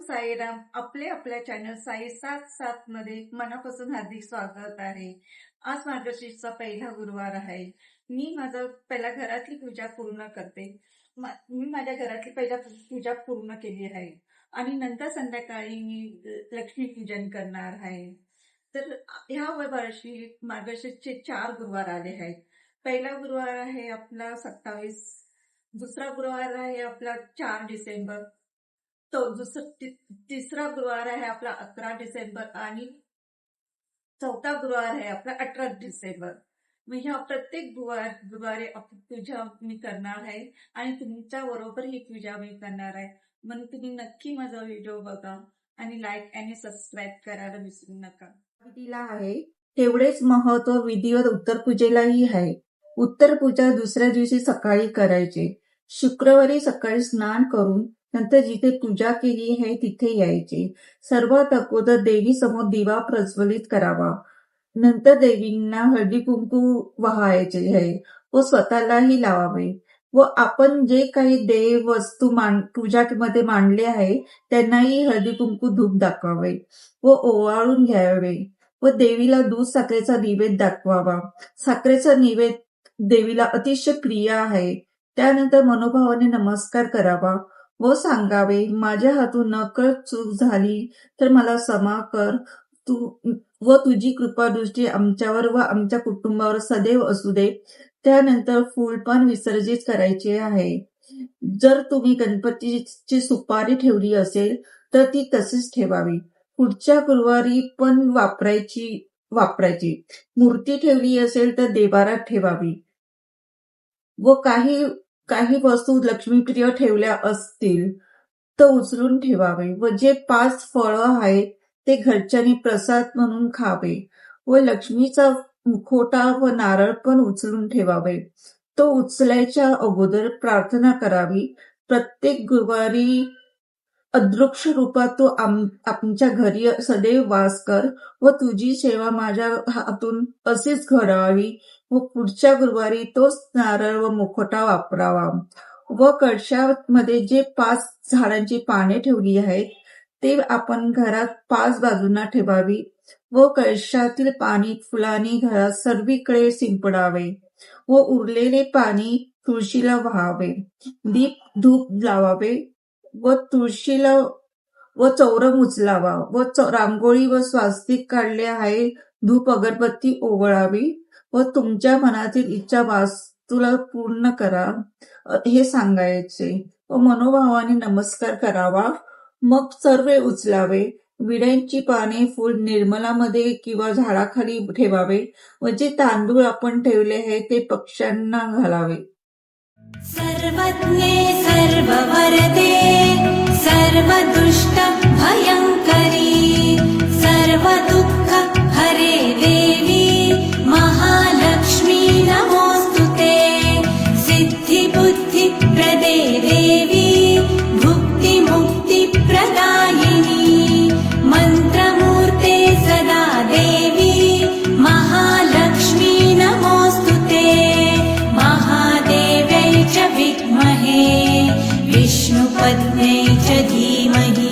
साईराम. आपले आपल्या चॅनल साई सात सात मध्ये मनापासून हार्दिक स्वागत आहे. आज मार्गशीर्षचा पहिला गुरुवार आहे. मी माझं पहिला घरातली पूजा पूर्ण करते. मा- मी माझ्या घरातली पहिला पूजा पूर्ण केली आहे. आणि नंतर संध्याकाळी मी लक्ष्मी पूजन करणार आहे. तर ह्या वर्षी मार्गशीर्षचे चार गुरुवार आले आहेत. पहिला गुरुवार आहे आपला सत्तावीस दुसरा गुरुवार आहे आपला चार डिसेंबर. तो दुसरा तिसरा गुरुवार आहे आपला अकरा डिसेंबर आणि चौथा गुरुवार आहे आपला अठरा डिसेंबर. मी ह्या प्रत्येक गुरुवार गुरुवारी पूजा मी करणार आहे आणि तुमच्या बरोबर ही पूजा मी करणार आहे. म्हणून तुम्ही नक्की माझा व्हिडिओ बघा आणि लाईक आणि सबस्क्राईब करायला विसरू नका. विधीला आहे. तेवढेच महत्त्व विधीवर उत्तर पूजेलाही आहे. उत्तर पूजा दुसऱ्या दिवशी सकाळी करायचे. शुक्रवारी सकाळी स्नान करून नंतर जिथे पूजा केली आहे तिथे यायचे. सर्वात अगोदर देवी समोर दिवा प्रज्वलित करावा. नंतर देवींना हळदी कुंकू वाहायचे आहे. व स्वतःलाही लावावे. व आपण जे काही देव वस्तू मान पूजामध्ये मांडले आहे त्यांनाही हळदी कुंकू धूप दाखवावे व ओवाळून घ्यावे. व देवीला दूध साखरेचा निवेद दाखवावा. साखरेचा निवेद देवीला अतिशय प्रिय आहे. त्यानंतर मनोभावाने नमस्कार करावा. व सांगावे माझ्या हातून नकळत चूक झाली तर मला क्षमा कर. तू व तुझी कृपादृष्टी आमच्यावर व आमच्या कुटुंबावर सदैव असू दे. त्यानंतर फुलपान विसर्जित करायचे आहे. जर तुम्ही गणपतीची सुपारी ठेवली असेल तर ती तशीच ठेवावी. पुढच्या गुरुवारी पण वापरायची वापरायची. मूर्ती ठेवली असेल तर देवारात ठेवावी. व काही काही वस्तू लक्ष्मीप्रिय ठेवल्या असतील तर उचलून ठेवावे व जे पाच फळं आहेत ते घरच्यांनी प्रसाद म्हणून खावे व लक्ष्मीचा मुखोटा व नारळ पण उचलून ठेवावे. तो उचलायच्या अगोदर प्रार्थना करावी. प्रत्येक गुरुवारी अदृक्ष रूपात तू आमच्या घरी सदैव वास कर व तुझी सेवा माझ्या हातून असेच घडावी. व पुढच्या गुरुवारी तोच नारळ व मुखोटा वापरावा. व कळशामध्ये जे पाच झाडांची पाने ठेवली आहेत ते आपण घरात पाच बाजूंना ठेवावी व कळशातील पाणी फुलांनी घरात सर्वीकडे शिंपडावे व उरलेले पाणी तुळशीला व्हावे. दीप धूप लावावे व तुळशीला व चौरम उचलावा व रांगोळी व स्वास्तिक काढले आहे धूप अगरबत्ती ओवळावी. व तुमच्या मनातील इच्छा वास्तूला पूर्ण करा हे सांगायचे. व मनोभावाने नमस्कार करावा. मग सर्व उचलावे. विड्यांची पाने फुल निर्मलामध्ये किंवा झाडाखाली ठेवावे व जे तांदूळ आपण ठेवले आहे ते पक्ष्यांना घालावे. सर्वज्ञे सर्ववरदे सर्वदुष्टभयं विष्णुपत्न्यै च धीमहि।